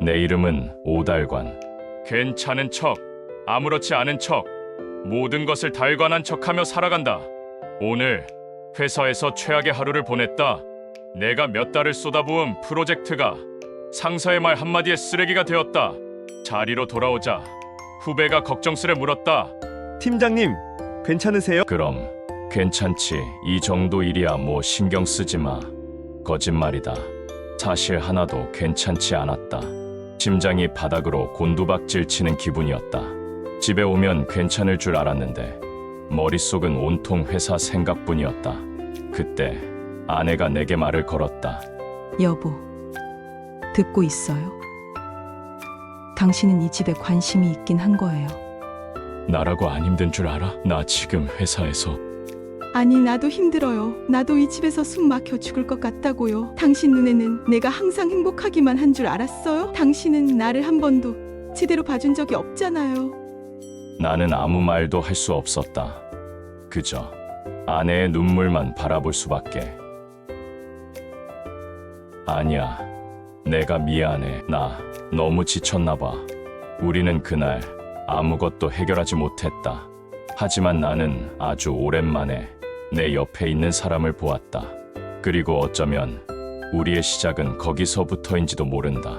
내 이름은 오달관. 괜찮은 척, 아무렇지 않은 척, 모든 것을 달관한 척하며 살아간다. 오늘 회사에서 최악의 하루를 보냈다. 내가 몇 달을 쏟아부은 프로젝트가 상사의 말 한마디에 쓰레기가 되었다. 자리로 돌아오자 후배가 걱정스레 물었다. 팀장님, 괜찮으세요? 그럼 괜찮지. 이 정도 일이야 뭐 신경 쓰지 마. 거짓말이다. 사실 하나도 괜찮지 않았다. 심장이 바닥으로 곤두박질 치는 기분이었다. 집에 오면 괜찮을 줄 알았는데 머릿속은 온통 회사 생각뿐이었다. 그때 아내가 내게 말을 걸었다. 여보, 듣고 있어요? 당신은 이 집에 관심이 있긴 한 거예요. 나라고 안 힘든 줄 알아? 나 지금 회사에서 아니, 나도 힘들어요. 나도 이 집에서 숨 막혀 죽을 것 같다고요. 당신 눈에는 내가 항상 행복하기만 한 줄 알았어요? 당신은 나를 한 번도 제대로 봐준 적이 없잖아요. 나는 아무 말도 할 수 없었다. 그저 아내의 눈물만 바라볼 수밖에. 아니야. 내가 미안해. 나 너무 지쳤나 봐. 우리는 그날 아무것도 해결하지 못했다. 하지만 나는 아주 오랜만에 내 옆에 있는 사람을 보았다. 그리고 어쩌면 우리의 시작은 거기서부터인지도 모른다.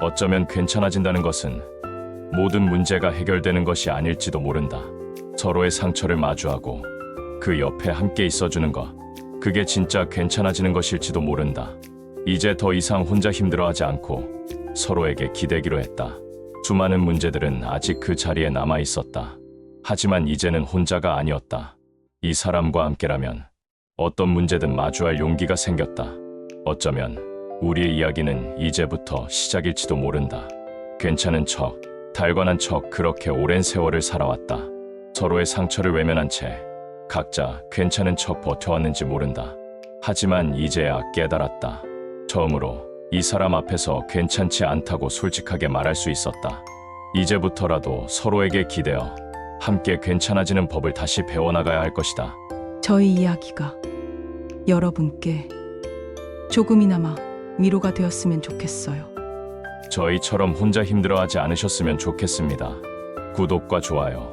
어쩌면 괜찮아진다는 것은 모든 문제가 해결되는 것이 아닐지도 모른다. 서로의 상처를 마주하고 그 옆에 함께 있어주는 것. 그게 진짜 괜찮아지는 것일지도 모른다. 이제 더 이상 혼자 힘들어하지 않고 서로에게 기대기로 했다. 수많은 문제들은 아직 그 자리에 남아 있었다. 하지만 이제는 혼자가 아니었다. 이 사람과 함께라면 어떤 문제든 마주할 용기가 생겼다. 어쩌면 우리의 이야기는 이제부터 시작일지도 모른다. 괜찮은 척, 달관한 척 그렇게 오랜 세월을 살아왔다. 서로의 상처를 외면한 채 각자 괜찮은 척 버텨왔는지 모른다. 하지만 이제야 깨달았다. 처음으로 이 사람 앞에서 괜찮지 않다고 솔직하게 말할 수 있었다. 이제부터라도 서로에게 기대어 함께 괜찮아지는 법을 다시 배워나가야 할 것이다. 저희 이야기가 여러분께 조금이나마 위로가 되었으면 좋겠어요. 저희처럼 혼자 힘들어하지 않으셨으면 좋겠습니다. 구독과 좋아요,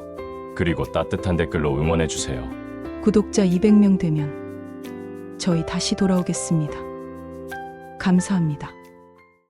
그리고 따뜻한 댓글로 응원해주세요. 구독자 200명 되면 저희 다시 돌아오겠습니다. 감사합니다.